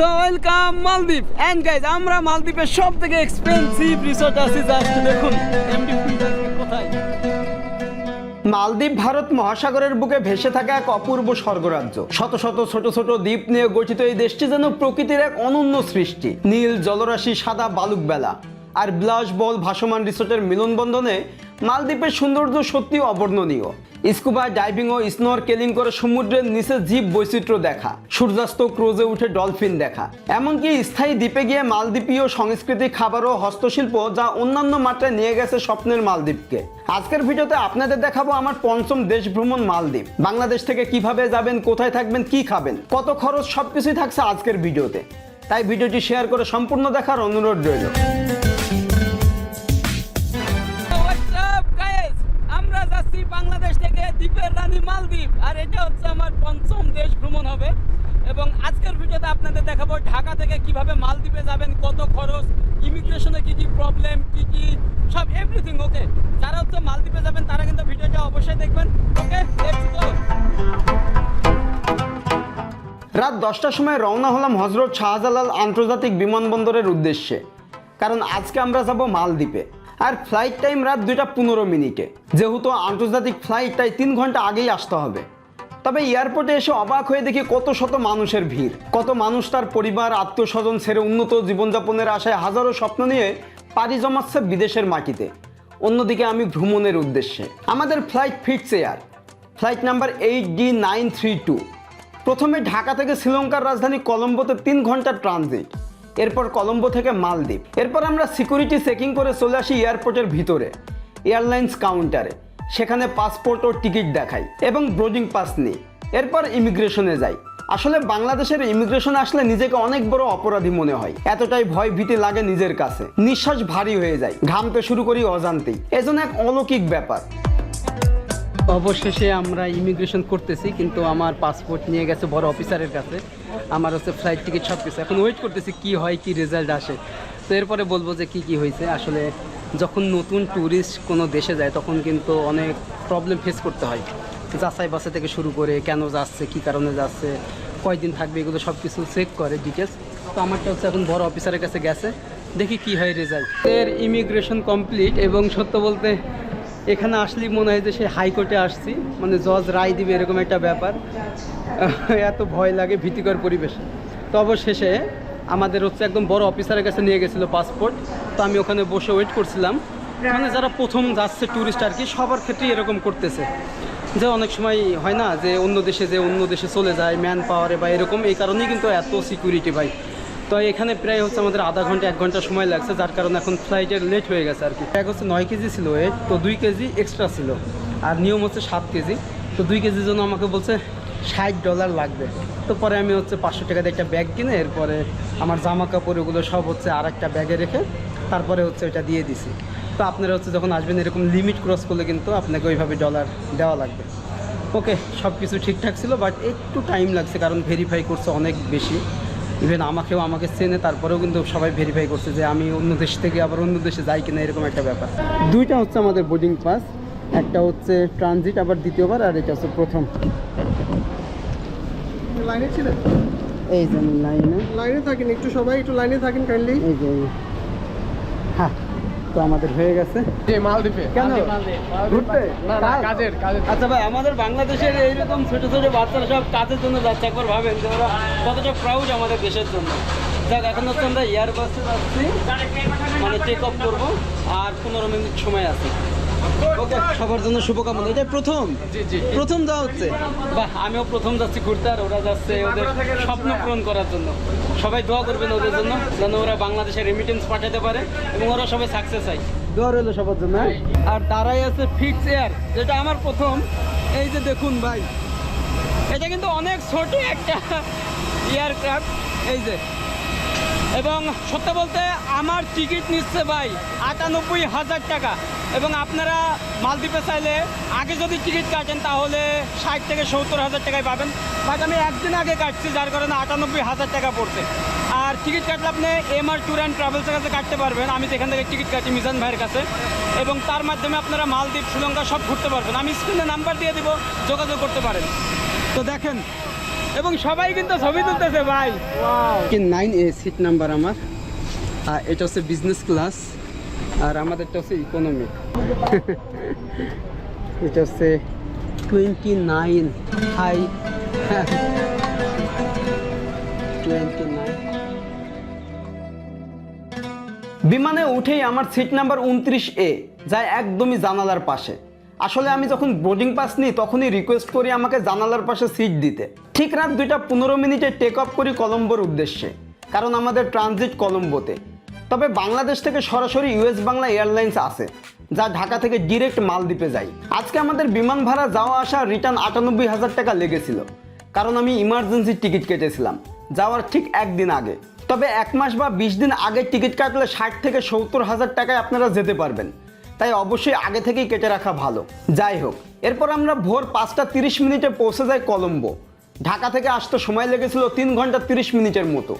So welcome Maldives and guys আমরা মালদ্বীপের সব থেকে এক্সপেন্সিভ রিসোর্ট আছি জাস্ট দেখুন মালদ্বীপ ভারত মহাসাগরের বুকে ভেসে থাকা এক অপূর্ব স্বর্গরাজ্য। শত শত, ছোট ছোট দ্বীপ নিয়ে গঠিত এই দেশটি যেন প্রকৃতির এক অনন্য সৃষ্টি। নীল জলরাশি, সাদা বালুক বেলা আর বিলাস বল ভাসমান রিসোর্টের মিলনবন্ধনে মালদ্বীপের সৌন্দর্য সত্যি অবর্ণনীয়। স্কুবা, ডাইভিং ও স্নোর কেলিং করে সমুদ্রের নিচে জীব বৈচিত্র্য দেখা। সূর্যাস্ত ক্রোজে উঠে ডলফিন দেখা। এমনকি স্থায়ী দ্বীপে গিয়ে মালদ্বীপীয় সংস্কৃতি খাবার ও হস্তশিল্প যা অন্যান্য মাত্রায় নিয়ে গেছে স্বপ্নের মালদ্বীপকে। আজকের ভিডিওতে আপনাদের দেখাবো আমার পঞ্চম দেশ ভ্রমণ মালদ্বীপ। বাংলাদেশ থেকে কীভাবে যাবেন, কোথায় থাকবেন, কি খাবেন, কত খরচ সবকিছুই থাকছে আজকের ভিডিওতে। তাই ভিডিওটি শেয়ার করে সম্পূর্ণ দেখার অনুরোধ রইল। ভ্রমণ হবে। এবং আজকের ভিডিওতে আপনাদের দেখাবো ঢাকা থেকে কীভাবে মালদ্বীপে যাবেন, কত খরচ, ইমিগ্রেশনে কি কি প্রবলেম কি কি, সব এভরিথিং ওকে যারা হচ্ছে মালদ্বীপে যাবেন, তারা কিন্তু ভিডিওটা অবশ্যই দেখবেন ওকে রাত দশটার সময় রওনা হলাম হজরত শাহজালাল আন্তর্জাতিক বিমানবন্দরের উদ্দেশ্যে। কারণ আজকে আমরা যাব মালদ্বীপে। আর ফ্লাইট টাইম রাত দুইটা পনেরো মিনিটে। যেহেতু আন্তর্জাতিক ফ্লাইট তাই তিন ঘণ্টা আগেই আসতে হবে। তবে এয়ারপোর্টে এসে অবাক হয়ে দেখি কত শত মানুষের ভিড়। কত মানুষ তার পরিবার আত্মীয় স্বজন ছেড়ে উন্নত জীবনযাপনের আশায় হাজারো স্বপ্ন নিয়ে পাড়ি জমাচ্ছে বিদেশের মাটিতে। অন্যদিকে আমি ভ্রমণের উদ্দেশ্যে। আমাদের flight fix air flight number eight D nine three two প্রথমে ঢাকা থেকে শ্রীলঙ্কার রাজধানী কলম্বোতে তিন ঘণ্টার ট্রানজিট এরপর কলম্বো থেকে মালদ্বীপ। এরপর আমরা সিকিউরিটি চেকিং করে চলে আসি এয়ারপোর্টের ভিতরে। এয়ারলাইন্স কাউন্টারে সেখানে পাসপোর্ট ও টিকিট দেখাই এবং ব্রোডিং পাস নিই এরপর ইমিগ্রেশনে যাই আসলে বাংলাদেশের ইমিগ্রেশন আসলে নিজেকে অনেক বড় অপরাধী মনে হয়। এতটাই ভয় ভীতি লাগে নিজের কাছে। নিঃশ্বাস ভারী হয়ে যায়। ঘামতে শুরু করি অজান্তেই। এজন্য এক অলৌকিক ব্যাপার। অবশেষে আমরা ইমিগ্রেশন করতেছি, কিন্তু আমার পাসপোর্ট নিয়ে গেছে বড় অফিসারের কাছে। আমার হচ্ছে ফ্লাইট টিকিট সব কিছু এখন ওয়েট করতেছি কি হয়, কি রেজাল্ট আসে। তো এরপরে বলব যে কি কি হয়েছে। আসলে যখন নতুন ট্যুরিস্ট কোনো দেশে যায়, তখন কিন্তু অনেক প্রবলেম ফেস করতে হয়। যাচাই বাসা থেকে শুরু করে কেন যাচ্ছে, কি কারণে যাচ্ছে, কয়দিন থাকবে, এগুলো সব কিছু চেক করে ডিটেলস তো আমারটা হচ্ছে এখন বড় অফিসারের কাছে গেছে, দেখি কি হয় রেজাল্ট এর ইমিগ্রেশন কমপ্লিট এবং সত্য বলতে এখানে আসলেই মনে হয় যে সে হাইকোর্টে আসছি মানে জজ রায় দিবে এরকম একটা ব্যাপার। এত ভয় লাগে ভীতিকর পরিবেশ। তো অবশেষে আমাদের হচ্ছে একদম বড় অফিসারের কাছে নিয়ে গেছিল পাসপোর্ট তো আমি ওখানে বসে ওয়েট করছিলাম। মানে যারা প্রথম যাচ্ছে ট্যুরিস্ট আর কি সবার ক্ষেত্রেই এরকম করতেছে। যে অনেক সময় হয় না যে অন্য দেশে যে অন্য দেশে চলে যায় ম্যান পাওয়ারে বা এরকম এই কারণেই কিন্তু এত সিকিউরিটি ভাই। তো এখানে প্রায় হচ্ছে আমাদের আধা ঘণ্টা এক ঘণ্টা সময় লাগছে যার কারণে এখন ফ্লাইটের লেট হয়ে গেছে আর কি। এক হচ্ছে নয় কেজি ছিল ওয়েট তো দুই কেজি এক্সট্রা ছিল। আর নিয়ম হচ্ছে সাত কেজি তো দুই কেজির জন্য আমাকে বলছে ষাট ডলার লাগবে। তো পরে আমি হচ্ছে পাঁচশো টাকা দিয়ে একটা ব্যাগ কিনে এরপরে আমার জামা কাপড় ওগুলো সব হচ্ছে আর একটা ব্যাগে রেখে তারপরে হচ্ছে ওইটা দিয়ে দিছি। তো আপনারা হচ্ছে যখন আসবেন এরকম লিমিট ক্রস করলে কিন্তু আপনাকে ওইভাবে ডলার দেওয়া লাগবে। ওকে সব কিছু ঠিকঠাক ছিল বাট একটু টাইম লাগছে কারণ ভেরিফাই করছে অনেক বেশি। ইভেন আমাকেও আমাকে চেনে, তারপরেও কিন্তু সবাই ভেরিফাই করছে যে আমি অন্য দেশ থেকে আবার অন্য দেশে যাই কিনা এরকম একটা ব্যাপার। দুইটা হচ্ছে আমাদের বোর্ডিং পাস একটা হচ্ছে ট্রানজিট আবার দ্বিতীয়বার, আর এটা হচ্ছে প্রথম। লাইনে ছিলেন? এই যে লাইনে। লাইনে থাকেন একটু সবাই একটু লাইনে থাকেন কাইন্ডলি এই যে হ্যাঁ তো আমাদের হয়ে গেছে। যে মালদ্বীপে। কেন? ঘুরতে? না না কাজের কাজের। আচ্ছা ভাই আমাদের বাংলাদেশের এইরকম ছোট ছোট বাচ্চারা সব কাজের জন্য যাচ্ছে একবার ভাবেন যে ওরা কতটা প্রাউড আমাদের দেশের জন্য। যাক এখন হচ্ছে আমরা এয়ার বাসে যাচ্ছি। মানে টেক অফ করব আর পনেরো মিনিট সময় আছে। সবার জন্য শুভকামনা। এটা প্রথম। জি জি প্রথম যাওয়া হচ্ছে। বাহ আমিও প্রথম যাচ্ছি ঘুরতে আর ওরা যাচ্ছে ওদের স্বপ্ন পূরণ করার জন্য। সবাই দোয়া করবেন ওদের জন্য যেন ওরা বাংলাদেশে রেমিটেন্স পাঠাতে পারে এবং ওরা সবাই সাকসেস হয়। দোয়া রইল সবার জন্য? আর তারাই আছে ফিক্স এয়ার যেটা আমার প্রথম। এই যে দেখুন ভাই এটা কিন্তু অনেক ছোট একটা এয়ারক্রাফট এই যে। এবং সত্য বলতে আমার টিকিট নিচ্ছে ভাই আটানব্বই হাজার টাকা। এবং আপনারা মালদ্বীপে চাইলে আগে যদি টিকিট কাটেন তাহলে ষাট থেকে সত্তর হাজার টাকায় পাবেন। বাট আমি একদিন আগে কাটছি যার কারণে আটানব্বই হাজার টাকা পড়ছে। আর টিকিট কাটলে আপনি এম আর ট্যুর অ্যান্ড ট্রাভেলসের কাছে কাটতে পারবেন। আমি যেখান থেকে টিকিট কাটি মিজান ভাইয়ের কাছে। এবং তার মাধ্যমে আপনারা মালদ্বীপ শ্রীলঙ্কা সব ঘুরতে পারবেন। আমি স্ক্রিনে নাম্বার দিয়ে দিব যোগাযোগ করতে পারেন। তো দেখেন এবং সবাই কিন্তু ছবি তুলতেছে ভাই। Wow nine A seat number আমার। আর এটা হচ্ছে বিজনেস ক্লাস আর আমাদেরটা হচ্ছে ইকোনমি এটা হচ্ছে টোয়েন্টি নাইন হাই টোয়েন্টি বিমানে উঠেই আমার সিট নাম্বার উনত্রিশ এ যায় একদমই জানালার পাশে। আসলে আমি যখন বোর্ডিং পাস নিই, তখনই রিকোয়েস্ট করি আমাকে জানালার পাশে সিট দিতে। ঠিক রাত দুইটা পনেরো মিনিটে টেক অফ করি কলম্বোর উদ্দেশ্যে, কারণ আমাদের ট্রানজিট কলম্বোতে। তবে বাংলাদেশ থেকে সরাসরি ইউএস বাংলা এয়ারলাইন্স আছে যা ঢাকা থেকে ডিরেক্ট মালদ্বীপে যায়। আজকে আমাদের বিমান ভাড়া যাওয়া আসা রিটার্ন আটানব্বই হাজার টাকা লেগেছিল, কারণ আমি ইমার্জেন্সি টিকিট কেটেছিলাম, যাওয়ার ঠিক একদিন আগে। তবে এক মাস বা বিশ দিন আগে টিকিট কাটলে ষাট থেকে সত্তর হাজার টাকায় আপনারা যেতে পারবেন। তাই অবশ্যই আগে থেকেই কেটে রাখা ভালো। যাই হোক, এরপর আমরা ভোর পাঁচটা তিরিশ মিনিটে পৌঁছে যাই কলম্বো। ঢাকা থেকে আসতে সময় লেগেছিল তিন ঘণ্টা তিরিশ মিনিটের মতো।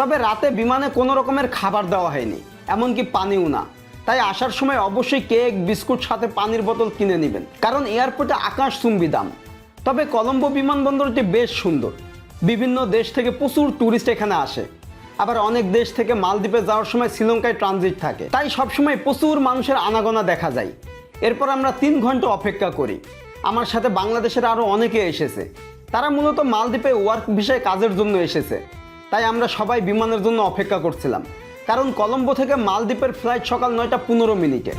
তবে রাতে বিমানে কোনো রকমের খাবার দেওয়া হয়নি, এমনকি পানিও না। তাই আসার সময় অবশ্যই কেক, বিস্কুট সাথে পানির বোতল কিনে নেবেন, কারণ এয়ারপোর্টে আকাশ চুম্বি দাম তবে কলম্বো বিমানবন্দরটি বেশ সুন্দর। বিভিন্ন দেশ থেকে প্রচুর ট্যুরিস্ট এখানে আসে। আবার অনেক দেশ থেকে মালদ্বীপে যাওয়ার সময় শ্রীলঙ্কায় ট্রানজিট থাকে। তাই সবসময় প্রচুর মানুষের আনাগোনা দেখা যায়। এরপর আমরা তিন ঘণ্টা অপেক্ষা করি। আমার সাথে বাংলাদেশের আরও অনেকে এসেছে। তারা মূলত মালদ্বীপে ওয়ার্ক বিষয়ে কাজের জন্য এসেছে। তাই আমরা সবাই বিমানের জন্য অপেক্ষা করছিলাম। কারণ কলম্বো থেকে মালদ্বীপের ফ্লাইট সকাল নয়টা পনেরো মিনিটে।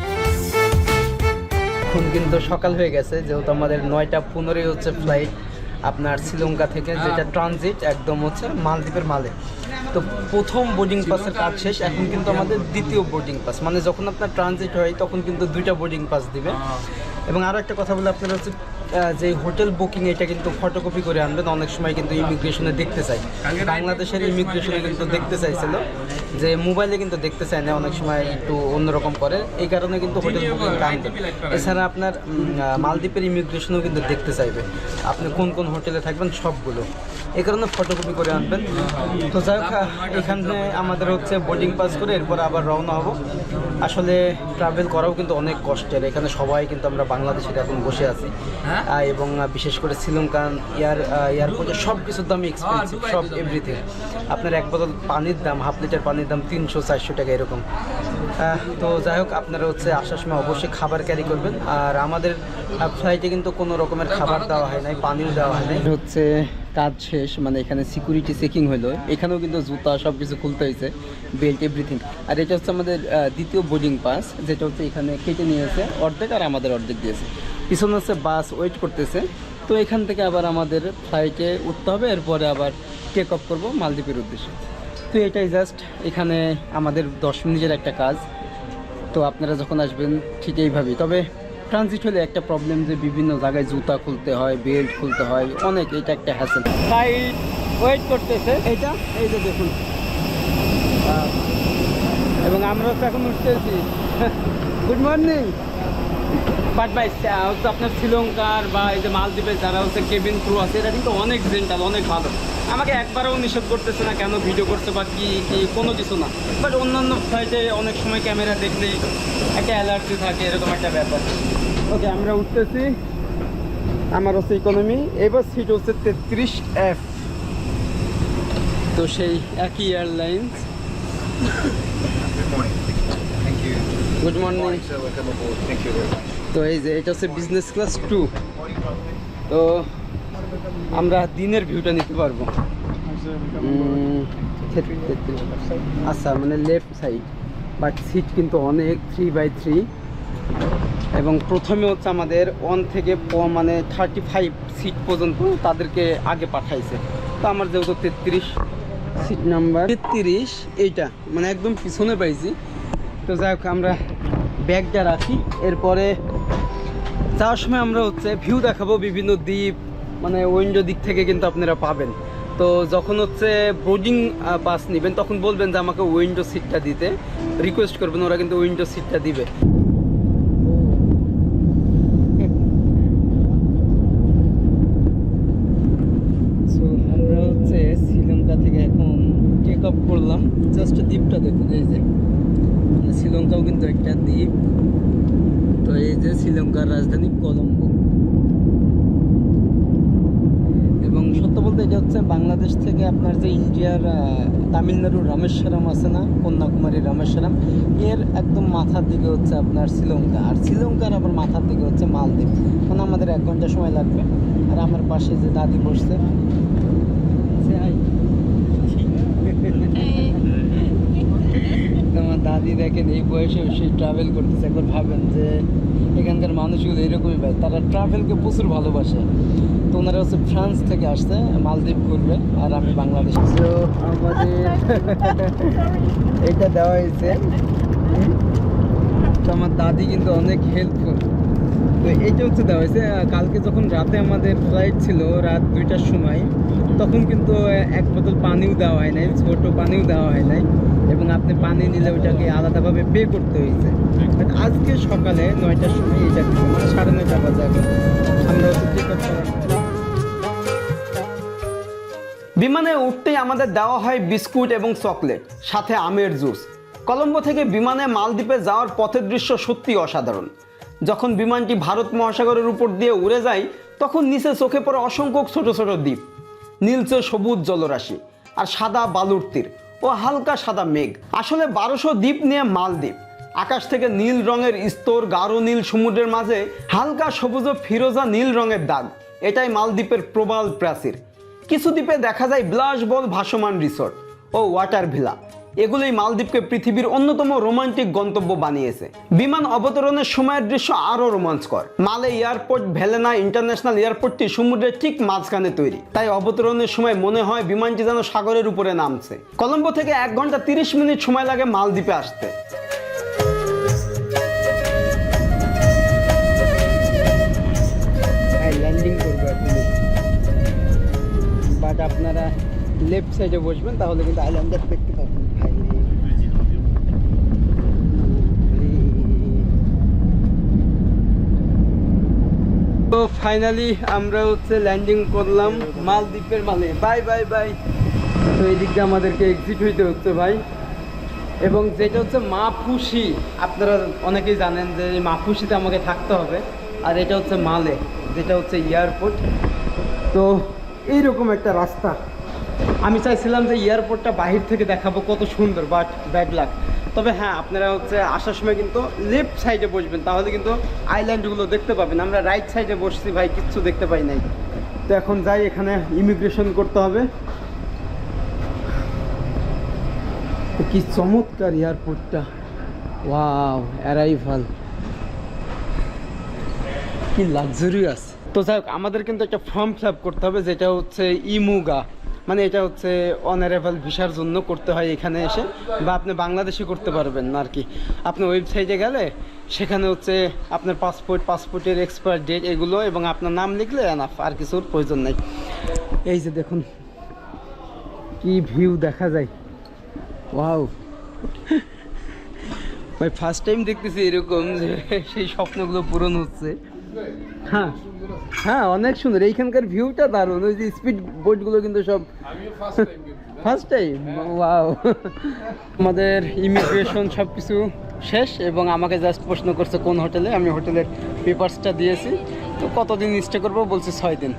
এখন কিন্তু সকাল হয়ে গেছে যেহেতু আমাদের নয়টা পনেরোই হচ্ছে ফ্লাইট আপনার শ্রীলঙ্কা থেকে যেটা ট্রানজিট একদম হচ্ছে মালদ্বীপের মালে। তো প্রথম বোর্ডিং পাসের কাজ শেষ এখন কিন্তু আমাদের দ্বিতীয় বোর্ডিং পাস মানে যখন আপনার ট্রানজিট হয় তখন কিন্তু দুইটা বোর্ডিং পাস দিবে। এবং আরও একটা কথা বলে, আপনার হচ্ছে যে হোটেল বুকিং এটা কিন্তু ফটোকপি করে আনবেন, অনেক সময় কিন্তু ইমিগ্রেশনে দেখতে চাই। বাংলাদেশের ইমিগ্রেশনে কিন্তু দেখতে চাইছিল, যে মোবাইলে কিন্তু দেখতে চায় না, অনেক সময় একটু অন্যরকম করে। এই কারণে কিন্তু হোটেল বুকিং আনবেন। এছাড়া আপনার মালদ্বীপের ইমিগ্রেশনও কিন্তু দেখতে চাইবে। আপনি কোন কোন হোটেলে থাকবেন, সবগুলো। এই কারণে ফটোকপি করে আনবেন। তো যাই হোক এখানে আমাদের হচ্ছে বোর্ডিং পাস করে এরপর আবার রওনা হব। আসলে ট্রাভেল করাও কিন্তু অনেক কষ্টের, এখানে সবাই কিন্তু আমরা বাংলাদেশের এখন বসে আছি। হ্যাঁ? এবং বিশেষ করে শ্রীলঙ্কান এয়ার এয়ারপোর্টে সব কিছুর দাম এক্সপেন্সিভ সব এভরিথিং আপনার এক বোতল পানির দাম হাফ লিটার পানির দাম তিনশো চারশো টাকা এরকম। তো যাই হোক আপনারা হচ্ছে আসার সময় অবশ্যই খাবার ক্যারি করবেন। আর আমাদের ফ্লাইটে কিন্তু কোনো রকমের খাবার দেওয়া হয় নাই পানিও দেওয়া হয় নাই। হচ্ছে কাজ শেষ মানে এখানে সিকিউরিটি চেকিং হলো। এখানেও কিন্তু জুতা সব কিছু খুলতে হয়েছে বেল্ট এভরিথিং আর এটা হচ্ছে আমাদের দ্বিতীয় বোর্ডিং পাস যেটা হচ্ছে এখানে কেটে নিয়েছে, অর্ধেক আর আমাদের অর্ধেক দিয়েছে। পিছনে হচ্ছে বাস ওয়েট করতেছে। তো এখান থেকে আবার আমাদের ফ্লাইটে উঠতে হবে, এরপরে আবার টেক অফ করব মালদ্বীপের উদ্দেশ্যে। তো এটাই জাস্ট এখানে আমাদের দশ মিনিটের একটা কাজ। তো আপনারা যখন আসবেন, ঠিক এইভাবেই। তবে ট্রানজিট হলে একটা প্রবলেম যে বিভিন্ন জায়গায় জুতা খুলতে হয় বেল্ট খুলতে হয় অনেক এটা একটা হ্যাসেল ফ্লাইট ওয়েট করতেছে। এটা এই যে দেখুন। এবং আমরা তো এখন উঠতেছি। গুড মর্নিং বাট ভাই আহ, হচ্ছে আপনার শ্রীলঙ্কার বা এই যে মালদ্বীপের যারা হচ্ছে কেবিন ক্রু আছে এরা কিন্তু অনেক জেন্টাল অনেক ভালো। আমাকে একবারও নিষেধ করতেছে না কেন ভিডিও করছে বা কি কি কোনো কিছু না। বাট অন্যান্য ফ্লাইটে অনেক সময় ক্যামেরা দেখলেই একটা অ্যালার্জি থাকে এরকম একটা ব্যাপার। ওকে, আমরা উঠতেছি। আমার হচ্ছে ইকোনমি এবার সিট হচ্ছে তেত্রিশ এফ তো সেই একই এয়ারলাইন্স গুড মর্নিং তো এই যে, এটা হচ্ছে বিজনেস ক্লাস টু তো আমরা দিনের ভিউটা নিতে পারব। আচ্ছা মানে লেফট সাইড বাট সিট কিন্তু অনেক থ্রি বাই থ্রি এবং প্রথমে হচ্ছে আমাদের ওয়ান থেকে মানে থার্টি ফাইভ সিট পর্যন্ত তাদেরকে আগে পাঠাইছে। তো আমার যেহেতু তেত্রিশ সিট নাম্বার তেত্রিশ এইটা মানে একদম পিছনে পাইছি। তো যাই হোক, আমরা ব্যাগটা রাখি। এরপরে যাওয়ার সময় আমরা হচ্ছে ভিউ দেখাবো বিভিন্ন দ্বীপ মানে উইন্ডো দিক থেকে কিন্তু আপনারা পাবেন। তো যখন হচ্ছে বোর্ডিং পাস নেবেন, তখন বলবেন যে আমাকে উইন্ডো সিটটা দিতে। রিকোয়েস্ট করবেন, ওরা কিন্তু উইন্ডো সিটটা দিবে সো আমরা হচ্ছে শ্রীলঙ্কা থেকে এখন টেক অফ করলাম জাস্ট দ্বীপটা দেখুন এই যে মানে শ্রীলঙ্কাও কিন্তু একটা দ্বীপ তো এই যে শ্রীলঙ্কার রাজধানী কলম্বো এবং সত্য বলতে এটা হচ্ছে বাংলাদেশ থেকে আপনার যে ইন্ডিয়ার আহ, তামিলনাড়ুর রামেশ্বরম আছে না, কন্যাকুমারী রামেশ্বরম এর একদম মাথার দিকে হচ্ছে আপনার শ্রীলঙ্কা। আর শ্রীলঙ্কার আবার মাথার দিকে হচ্ছে মালদ্বীপ। মানে আমাদের এক ঘণ্টা সময় লাগবে। আর আমার পাশে যে দাদি বসছে। তোমার দাদি দেখেন, এই বয়সে সে ট্রাভেল করতেছে। একবার ভাবেন যে এখানকার মানুষগুলো এরকমই ভাই। তারা ট্রাভেলকে প্রচুর ভালোবাসে। তো ওনারা হচ্ছে ফ্রান্স থেকে আসছে, মালদ্বীপ ঘুরবে, আর আমি বাংলাদেশ। তো আমাদের এটা দেওয়া হয়েছে। তো আমার দাদি কিন্তু অনেক হেল্পফুল তো এইটা হচ্ছে দেওয়া হয়েছে কালকে যখন রাতে আমাদের ফ্লাইট ছিল, রাত দুইটার সময়, তখন কিন্তু এক বোতল পানিও দেওয়া হয় নাই, ছোট পানিও দেওয়া হয় নাই, এবং আপনি পানি নিলে ওইটাকে আলাদাভাবে পে করতে হয়েছে। But আজকে সকালে নয়টার সময় এটা মানে সাড়ে নয়টা বাজে আমরা হচ্ছে বিমানে উঠতেই আমাদের দেওয়া হয় বিস্কুট এবং চকলেট, সাথে আমের জুস। কলম্বো থেকে বিমানে মালদ্বীপে যাওয়ার পথের দৃশ্য সত্যি অসাধারণ। যখন বিমানটি ভারত মহাসাগরের উপর দিয়ে উড়ে যায়, তখন নিচে চোখে পড়ে অসংখ্য ছোট ছোট দ্বীপ। নীলচে সবুজ জলরাশি আর সাদা বালুর তীর ও হালকা সাদা মেঘ। আসলে বারোশো দ্বীপ নিয়ে মালদ্বীপ। আকাশ থেকে নীল রঙের স্তর গাঢ় নীল সমুদ্রের মাঝে, হালকা সবুজ ও ফিরোজা নীল রঙের দাগ। এটাই মালদ্বীপের প্রবাল প্রাচীর। কিছু দ্বীপে দেখা যায় ব্লাশ বল ভাসমান রিসোর্ট ও ওয়াটার ভিলা। এগুলোই মালদ্বীপকে পৃথিবীর অন্যতম রোমান্টিক গন্তব্য বানিয়েছে। বিমান অবতরণের সময়ের দৃশ্য আরও রোমাঞ্চকর। মালে এয়ারপোর্ট, ভেলেনা ইন্টারন্যাশনাল এয়ারপোর্টটি সমুদ্রের ঠিক মাঝখানে তৈরি। তাই অবতরণের সময় মনে হয় বিমানটি যেন সাগরের উপরে নামছে। কলম্বো থেকে এক ঘণ্টা তিরিশ মিনিট সময় লাগে মালদ্বীপে আসতে। বাট আপনারা লেফট সাইডে বসবেন, তাহলে কিন্তু আইল্যান্ডার দেখতে পাবেন। তো ফাইনালি আমরা হচ্ছে ল্যান্ডিং করলাম মালদ্বীপের মালে। Bye bye bye. তো এই দিক দিয়ে আমাদেরকে এক্সিট হইতে হচ্ছে, ভাই। এবং যেটা হচ্ছে মাফুসি আপনারা অনেকেই জানেন যে এই মাফুসিতে আমাকে থাকতে হবে। আর এটা হচ্ছে মালে, যেটা হচ্ছে এয়ারপোর্ট তো এইরকম একটা রাস্তা। আমি চাইছিলাম যে এয়ারপোর্টটা বাহির থেকে দেখাবো, কত সুন্দর বাট ব্যাড লাক তবে হ্যাঁ আপনারা হচ্ছে আসার সময় কিন্তু লেফট সাইডে বসবেন, তাহলে কিন্তু আইল্যান্ডগুলো দেখতে পাবেন। আমরা রাইট সাইডে বসছি ভাই, কিচ্ছু দেখতে পাই নাই। তো এখন যাই, এখানে ইমিগ্রেশন করতে হবে। কি চমৎকার এয়ারপোর্টটা ওয়াও অ্যারাইভাল কি লাক্সারিয়াস তো যাই আমাদের কিন্তু একটা ফর্ম ফিল করতে হবে, যেটা হচ্ছে ইমুগা। মানে এটা হচ্ছে অনারেবল ভিসার জন্য করতে হয় এখানে এসে, বা আপনি বাংলাদেশে করতে পারবেন না আর কি আপনি ওয়েবসাইটে গেলে, সেখানে হচ্ছে আপনার পাসপোর্ট পাসপোর্টের এক্সপায়ার ডেট এগুলো এবং আপনার নাম লিখলে এনাফ আর কিছুর প্রয়োজন নেই। এই যে দেখুন, কি ভিউ দেখা যায়। ওয়াও ভাই ফার্স্ট টাইম দেখতেছি এরকম যে সেই স্বপ্নগুলো পূরণ হচ্ছে। হ্যাঁ হ্যাঁ অনেক সুন্দর। এইখানকার ভিউটা দারুণ। ওই যে স্পিড বোটগুলো কিন্তু সব ফার্স্ট টাইম ওয়াও আমাদের ইমিগ্রেশন সব কিছু শেষ এবং আমাকে জাস্ট প্রশ্ন করছে কোন হোটেলে। আমি হোটেলের পেপারসটা দিয়েছি। তো কতদিন স্টে করব বলছে ছয় দিন।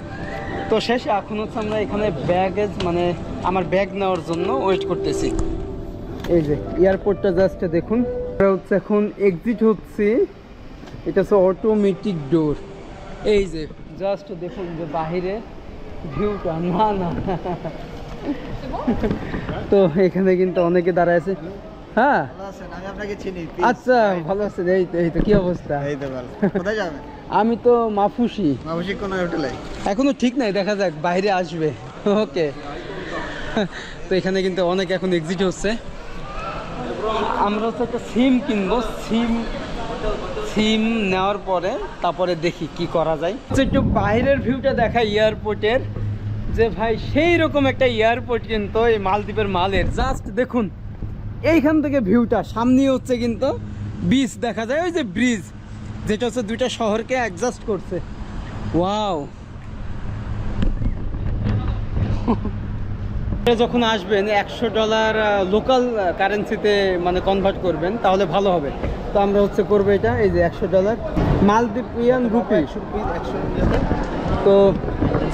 তো শেষ এখন হচ্ছে আমরা এখানে ব্যাগেজ মানে আমার ব্যাগ নেওয়ার জন্য ওয়েট করতেছি। এই যে এয়ারপোর্টটা জাস্ট দেখুন। আমরা হচ্ছে এখন এক্সিট হচ্ছে। এটা হচ্ছে অটোমেটিক ডোর এই যে জাস্ট দেখুন যে বাহিরে ভিউটা না না। তো এখানে কিন্তু অনেকে দাঁড়ায় আছে। হ্যাঁ? আচ্ছা ভালো আছেন এই তো এই তো কি অবস্থা? এই তো ভালো। কোথায় যাবেন? আমি তো মাফুসি। মাবসিক কোন হোটেলে? এখনও ঠিক নাই দেখা যাক বাইরে আসবে। ওকে। তো এখানে কিন্তু অনেক এখন এক্সিট হচ্ছে। আমরা হচ্ছে একটা সিম কিনবো সিম সিম নেওয়ার পরে তারপরে দেখি কি করা যায়। হচ্ছে একটু বাইরের ভিউটা দেখাই এয়ারপোর্টের যে ভাই সেই রকম একটা এয়ারপোর্ট কিন্তু এই মালদ্বীপের মালের। জাস্ট দেখুন, এইখান থেকে ভিউটা সামনে হচ্ছে কিন্তু বিচ দেখা যায়, ওই যে ব্রিজ যেটা হচ্ছে দুইটা শহরকে অ্যাডজাস্ট করছে। ওয়াও যখন আসবেন, একশো ডলার লোকাল কারেন্সিতে মানে কনভার্ট করবেন, তাহলে ভালো হবে। তো আমরা হচ্ছে করব এটা, এই যে একশো ডলার মালদ্বীপিয়ান রুপি। তো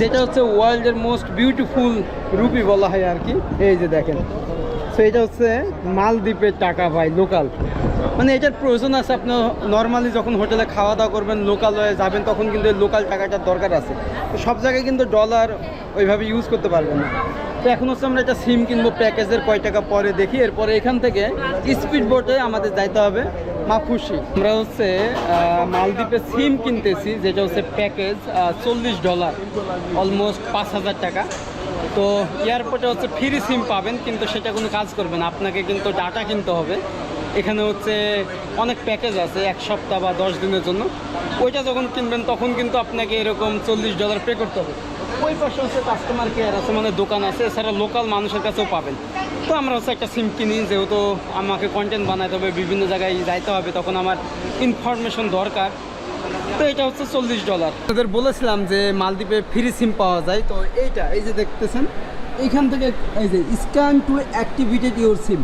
যেটা হচ্ছে ওয়ার্ল্ডের মোস্ট বিউটিফুল রুপি বলা হয় আর কি, এই যে দেখেন। তো এটা হচ্ছে মালদ্বীপের টাকা ভাই, লোকাল। মানে এটার প্রয়োজন আছে, আপনি নর্মালি যখন হোটেলে খাওয়া দাওয়া করবেন, লোকাল হয়ে যাবেন, তখন কিন্তু লোকাল টাকাটার দরকার আছে। তো সব জায়গায় কিন্তু ডলার ওইভাবে ইউজ করতে পারবেন না। তো এখন হচ্ছে আমরা একটা সিম কিনবো, প্যাকেজের কয় টাকা পরে দেখি। এরপরে এখান থেকে স্পিড বোটে আমাদের যাইতে হবে। মাফুসি আমরা হচ্ছে মালদ্বীপে সিম কিনতেছি, যেটা হচ্ছে প্যাকেজ চল্লিশ ডলার অলমোস্ট পাঁচ হাজার টাকা। তো এয়ারপোর্টে হচ্ছে ফ্রি সিম পাবেন, কিন্তু সেটা কোনো কাজ করবে না। আপনাকে কিন্তু ডাটা কিনতে হবে। এখানে হচ্ছে অনেক প্যাকেজ আছে, এক সপ্তাহ বা দশ দিনের জন্য। ওইটা যখন কিনবেন, তখন কিন্তু আপনাকে এরকম চল্লিশ ডলার পে করতে হবে। ওই পাশে হচ্ছে কাস্টমার কেয়ার আছে মানে দোকান আছে, এছাড়া লোকাল মানুষের কাছেও পাবেন। তো আমরা হচ্ছে একটা সিম কিনি, যেহেতু আমাকে কন্টেন্ট বানাতে হবে, বিভিন্ন জায়গায় যাইতে হবে, তখন আমার ইনফরমেশন দরকার। তো এটা হচ্ছে চল্লিশ ডলার ওদের বলেছিলাম যে মালদ্বীপে ফ্রি সিম পাওয়া যায়, তো এইটা, এই যে দেখতেছেন, এইখান থেকে এই যে scan to activated your SIM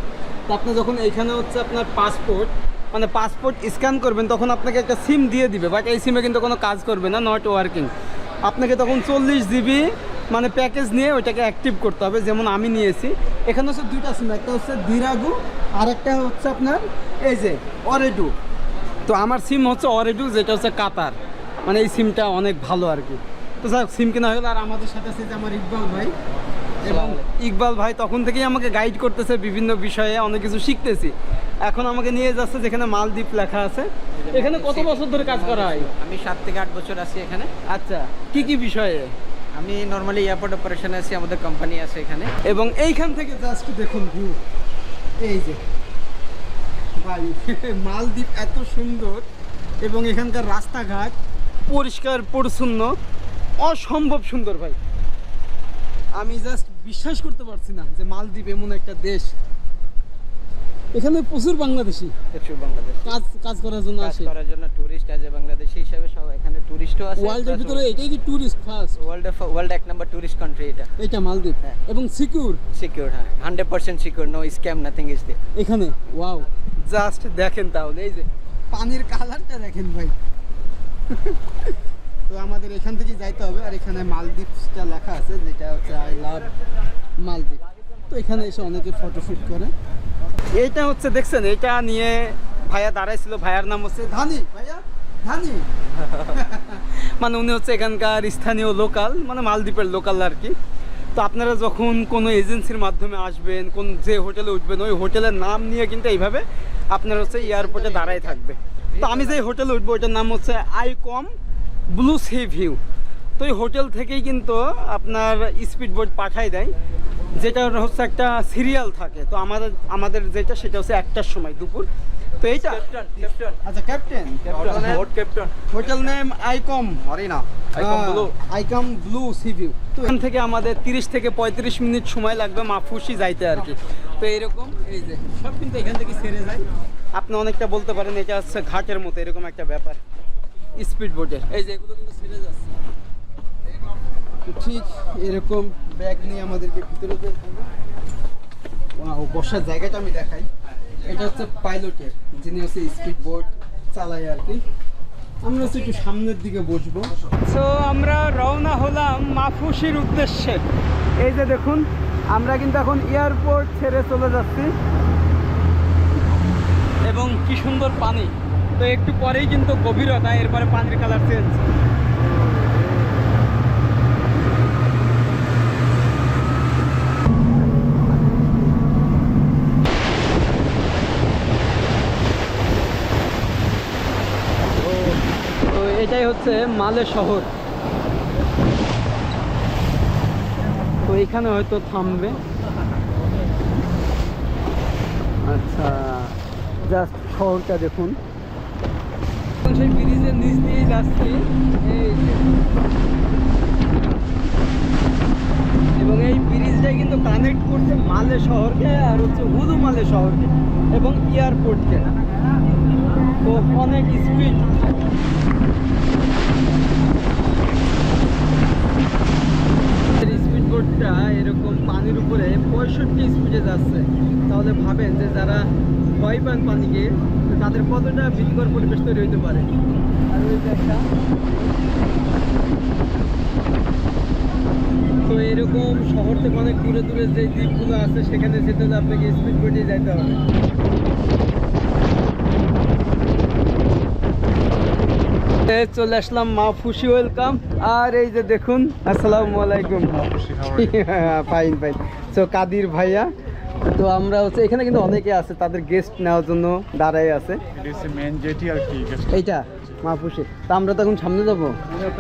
তো আপনি যখন এইখানে হচ্ছে আপনার পাসপোর্ট মানে পাসপোর্ট স্ক্যান করবেন, তখন আপনাকে একটা সিম দিয়ে দিবে বাট এই সিমে কিন্তু কোনো কাজ করবে না নট ওয়ার্কিং আপনাকে তখন চল্লিশ জিবি মানে প্যাকেজ নিয়ে ওইটাকে অ্যাক্টিভ করতে হবে যেমন আমি নিয়েছি। এখানে হচ্ছে দুইটা সিম একটা হচ্ছে দিরাগু আর একটা হচ্ছে আপনার এই যে অরেডু তো আমার সিম হচ্ছে অরেডু যেটা হচ্ছে কাতার। মানে এই সিমটা অনেক ভালো আর কি। তো স্যার সিম কেনা হয়ে গেল আর আমাদের সাথে আছে যে আমার ইকবাল ভাই। এবং ইকবাল ভাই তখন থেকেই আমাকে গাইড করতেছে বিভিন্ন বিষয়ে অনেক কিছু শিখতেছি। এখন আমাকে নিয়ে যাচ্ছে যেখানে মালদ্বীপ লেখা আছে। এখানে কত বছর ধরে কাজ করা হয়? আমি সাত থেকে আট বছর আছি এখানে। আচ্ছা কি কি বিষয়ে? আমি নর্মালি এয়ারপোর্ট অপারেশনে আছি আমাদের কোম্পানি আছে এখানে। এবং এইখান থেকে জাস্ট দেখুন ভিউ এই যে ভাই মালদ্বীপ এত সুন্দর এবং এখানকার রাস্তাঘাট পরিষ্কার পরিচ্ছন্ন অসম্ভব সুন্দর ভাই। আমি জাস্ট বিশ্বাস করতে পারছি না যে মালদ্বীপ এমন একটা দেশ। এখানে প্রচুর বাংলাদেশি। প্রচুর বাংলাদেশ। কাজ কাজ করার জন্য কাজ আসে। করার জন্য টুরিস্ট আছে বাংলাদেশি হিসাবে সব এখানে টুরিস্টও আছে। ওয়ার্ল্ডের ভিতরে এটাই কি ট্যুরিস্ট ফার্স্ট ওয়ার্ল্ড ওয়ার্ল্ড এক নাম্বার টুরিস্ট কান্ট্রি এটা। এটা মালদ্বীপ। হ্যাঁ। এবং সিকিউর। সিকিউর হ্যাঁ। Hundred percent secure no scam nothing is there এখানে ওয়াও জাস্ট দেখেন তাহলে এই যে পানির কালারটা দেখেন ভাই। তো আমাদের এখান থেকে যাইতে হবে আর এখানে মালদ্বীপসটা লেখা আছে যেটা হচ্ছে আই লাভ মালদ্বীপ। তো এখানে এসে অনেকে ফটোশুট করে। এইটা হচ্ছে দেখছেন এটা নিয়ে ভাইয়া দাঁড়াইছিল, ভাইয়ার নাম হচ্ছে ধানি। ভাইয়া, ধানি। মানে উনি হচ্ছে এখানকার স্থানীয় লোকাল মানে মালদ্বীপের লোকাল আর কি। তো আপনারা যখন কোনো এজেন্সির মাধ্যমে আসবেন, কোন যে হোটেলে উঠবেন, ওই হোটেলের নাম নিয়ে কিন্তু এইভাবে আপনার হচ্ছে এয়ারপোর্টে দাঁড়াই থাকবে। তো আমি যে হোটেলে উঠবো, ওইটার নাম হচ্ছে আইকম ব্লু সি ভিউ। তো এই হোটেল থেকেই কিন্তু আপনার স্পিড বোট পাঠাই দেয়। যেটা হচ্ছে একটা সিরিয়াল থাকে। তো আমাদের আমাদের যেটা সেটা হচ্ছে একটার সময় দুপুর। তো এইটা আচ্ছা captain captain hotel name Aicom Marina Aicom Blue Aicom Blue Sea View তো এখান থেকে আমাদের 30 থেকে 35 মিনিট সময় লাগবে মাফুসি যাইতে আর কি। তো এরকম এই যে। সব কিন্তু এখান থেকে ছেড়ে যায়। আপনি অনেকটা বলতে পারেন এটা হচ্ছে ঘাটের মতো এরকম একটা ব্যাপার। স্পিড বোটের এই যে এগুলো কিন্তু ছেড়ে যাচ্ছে। ঠিক এরকম ব্যাগ নিয়ে আমাদেরকে ভিতরে বসার জায়গাটা আমি দেখাই। এটা হচ্ছে পাইলটের, যিনি হচ্ছে স্পিড বোট চালায় আর কি। আমরা হচ্ছে একটু সামনের দিকে বসবো। সো আমরা রওনা হলাম মাফুসির উদ্দেশ্যে। এই যে দেখুন, আমরা কিন্তু এখন এয়ারপোর্ট ছেড়ে চলে যাচ্ছি। এবং কি সুন্দর পানি। তো একটু পরেই কিন্তু গভীরতা, এরপরে পানির কালার চেঞ্জ তো এটাই হচ্ছে মালে শহর। তো এখানে হয়তো থামবে। আচ্ছা জাস্ট শহরটা দেখুন। সেই ব্রিজের নিচ দিয়ে যাচ্ছি। এবং এই ব্রিজটাই কিন্তু কানেক্ট করছে মালে শহরকে আর হচ্ছে হুদু মালে শহরকে এবং এয়ারপোর্টকে তো অনেক স্পিড স্পিড বোটটা এরকম পানির উপরে পঁয়ষট্টি স্পিডে যাচ্ছে। তাহলে ভাবেন যে যারা ভয় পান পানিকে তাদের কতটা ভীতিকর পরিবেশ তৈরি হতে পারে? তো এরকম শহর থেকে অনেক দূরে দূরে যে দ্বীপগুলো আছে, সেখানে যেতে হলে আপনাকে স্পিড বোটে যেতে হবে। চলে আসলাম মা ফুসি ওয়েলকাম আর এই যে দেখুন আসসালামু আলাইকুম। ফাইন ফাইন তো কাদির ভাইয়া তো আমরা হচ্ছে এখানে কিন্তু অনেকে আছে তাদের গেস্ট নেওয়ার জন্য দাঁড়াই আছে। এইটা মা ফুসি। তা আমরা তখন সামনে যাব।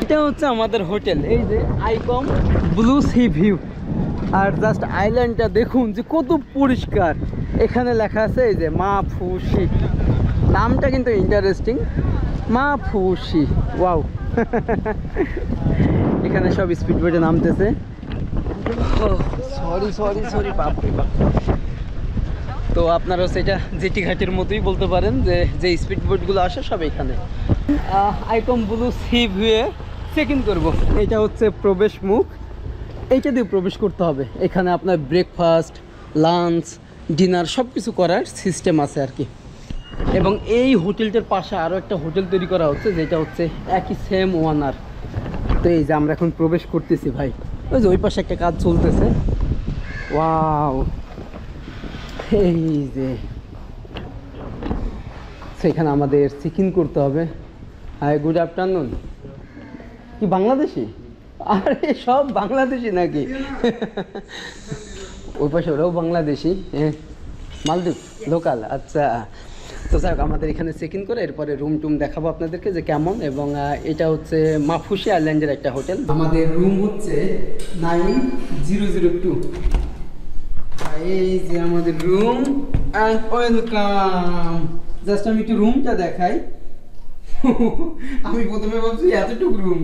এটা হচ্ছে আমাদের হোটেল। এই যে আইকম ব্লু সি ভিউ আর জাস্ট আইল্যান্ডটা দেখুন যে কত পরিষ্কার। এখানে লেখা আছে এই যে মা ফুসি। নামটা কিন্তু ইন্টারেস্টিং মা ফুসি, ওয়াও। এখানে সব স্পিড বোটে নামতেছে। সরি সরি সরি বাপ রে বাপ। তো আপনারা সেটা জেটি ঘাটের মতোই বলতে পারেন যে যে স্পিড বোটগুলো আসে সব এখানে। আইকম ব্লু সি ভিউয়ে চেক ইন করব। এটা হচ্ছে প্রবেশ মুখ। এইটা দিয়ে প্রবেশ করতে হবে। এখানে আপনার ব্রেকফাস্ট লাঞ্চ ডিনার সব কিছু করার সিস্টেম আছে আর কি। এবং এই হোটেলটার পাশে আরও একটা হোটেল তৈরি করা হচ্ছে, যেটা হচ্ছে একই সেম ওয়ানার তো এই যে আমরা এখন প্রবেশ করতেছি ভাই। ওই যে ওই পাশে একটা কাজ চলতেছে। ওয়াও এই যে। সেখানে আমাদের চেক করতে হবে। হাই গুড আফটারনুন কি বাংলাদেশি? আরে, সব বাংলাদেশি নাকি? ওই পাশে ওরাও বাংলাদেশি। হ্যাঁ মালদ্বীপ লোকাল আচ্ছা। তো যাক আমাদের এখানে চেক ইন করে এরপরে রুম টুম দেখাবো আপনাদেরকে যে কেমন এবং এটা হচ্ছে মাফুসি আইল্যান্ডের একটা হোটেল আমাদের রুম হচ্ছে নাইন জিরো জিরো টু এই যে আমাদের রুম ওয়েলকাম জাস্ট আমি একটু রুমটা দেখাই। আমি প্রথমে ভাবছি এতটুকু রুম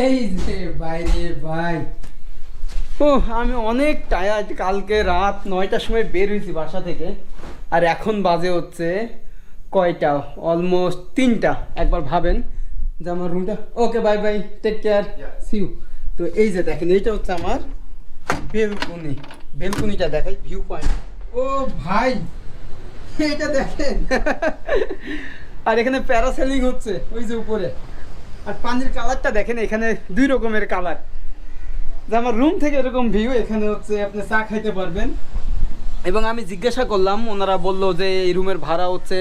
এই যে বাইরে ভাই। ও আমি অনেক টায়ার্ড কালকে রাত নয়টার সময় বের হয়েছি বাসা থেকে। আর এখন বাজে হচ্ছে কয়টা? অলমোস্ট তিনটা। একবার ভাবেন যে আমার রুমটা okay bye bye take care see you তো এই যে দেখেন এইটা হচ্ছে আমার বেলকুনি বেলকুনিটা দেখাই ভিউ পয়েন্ট ও ভাই এটা দেখেন। আর এখানে প্যারাসেলিং হচ্ছে ওই যে উপরে। আর পানির কালারটা দেখেন এখানে দুই রকমের কালার যে আমার রুম থেকে এরকম ভিউ এখানে হচ্ছে আপনি চা খাইতে পারবেন। এবং আমি জিজ্ঞাসা করলাম, ওনারা বলল যে এই রুমের ভাড়া হচ্ছে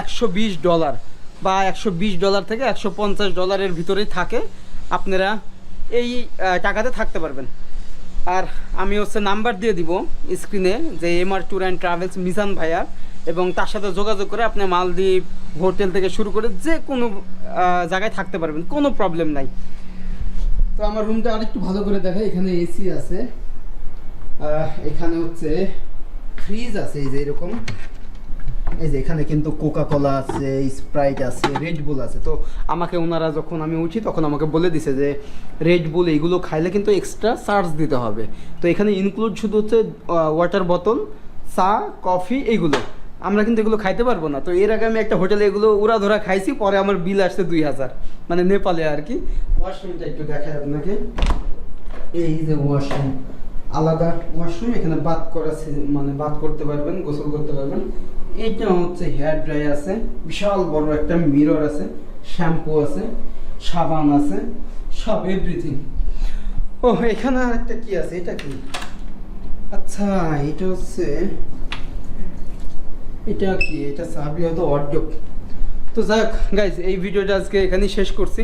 একশো বিশ ডলার বা একশো বিশ ডলার থেকে একশো পঞ্চাশ ডলারের ভিতরেই থাকে। আপনারা এই টাকাতে থাকতে পারবেন। আর আমি হচ্ছে নাম্বার দিয়ে দিব স্ক্রিনে যে MR tour and travels Mizan ভাইয়ার এবং তার সাথে যোগাযোগ করে আপনি মালদ্বীপ হোটেল থেকে শুরু করে যে কোনো জায়গায় থাকতে পারবেন, কোনো প্রবলেম নাই। তো আমার রুমটা আরেকটু ভালো করে দেখাই এখানে এসি আছে। এখানে হচ্ছে ফ্রিজ আছে এই যে এরকম। এই যে এখানে কিন্তু কোকা কোলা আছে স্প্রাইট আছে রেড বুল আছে। তো আমাকে ওনারা যখন আমি উঠি, তখন আমাকে বলে দিছে যে রেড বুল এইগুলো খাইলে কিন্তু এক্সট্রা চার্জ দিতে হবে। তো এখানে ইনক্লুড শুধু হচ্ছে ওয়াটার বোতল চা কফি এইগুলো। আমরা কিন্তু এগুলো খাইতে পারব না। তো এর আগে আমি একটা হোটেলে এগুলো উড়া ধরা খাইছি, পরে আমার বিল আসছে দুই হাজার। মানে নেপালে আর কি। ওয়াশরুমটা একটু দেখাই আপনাকে। এই যে ওয়াশরুম আলাদা ওয়াশরুম এখানে বাদ করা মানে বাদ করতে পারবেন, গোসল করতে পারবেন। এইটা হচ্ছে হেয়ার ড্রাই আছে, বিশাল বড় একটা মিরর আছে শ্যাম্পু আছে, সাবান আছে, সব এভরিথিং ও, এখানে আর একটা কি আছে? এটা কি? আচ্ছা এটা হচ্ছে, এটা কি? এটা সাবি হয়তো অর্ডব তো যাক গাইজ এই ভিডিওটা আজকে এখানেই শেষ করছি।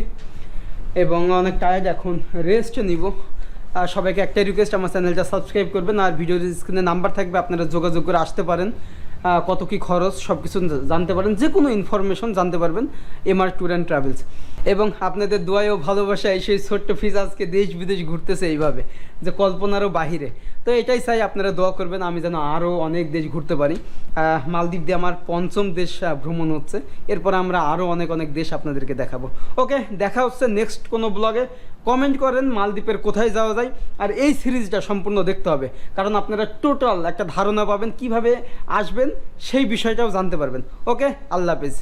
এবং অনেক টায়ার্ড এখন রেস্ট নিব। সবাইকে একটাই রিকোয়েস্ট আমার চ্যানেলটা সাবস্ক্রাইব করবেন আর ভিডিওর স্ক্রিনে নাম্বার থাকবে, আপনারা যোগাযোগ করে আসতে পারেন। কত কি খরচ সব কিছু জানতে পারেন যে কোনো ইনফরমেশন জানতে পারবেন এমআর ট্যুর অ্যান্ড ট্রাভেলস এবং আপনাদের দোয়ায় ও ভালোবাসায় সেই ছোট্ট ফিজ আজকে দেশ বিদেশ ঘুরতেছে এইভাবে, যে কল্পনারও বাহিরে। তো এটাই চাই আপনারা দোয়া করবেন, আমি যেন আরও অনেক দেশ ঘুরতে পারি। মালদ্বীপ দিয়ে আমার পঞ্চম দেশ ভ্রমণ হচ্ছে। এরপর আমরা আরও অনেক অনেক দেশ আপনাদেরকে দেখাবো। ওকে দেখা হচ্ছে নেক্সট কোনো ব্লগে কমেন্ট করেন মালদ্বীপের কোথায় যাওয়া যায়, আর এই সিরিজটা সম্পূর্ণ দেখতে হবে। কারণ আপনারা টোটাল একটা ধারণা পাবেন কীভাবে আসবেন, সেই বিষয়টাও জানতে পারবেন। ওকে, আল্লাহ হাফিজ।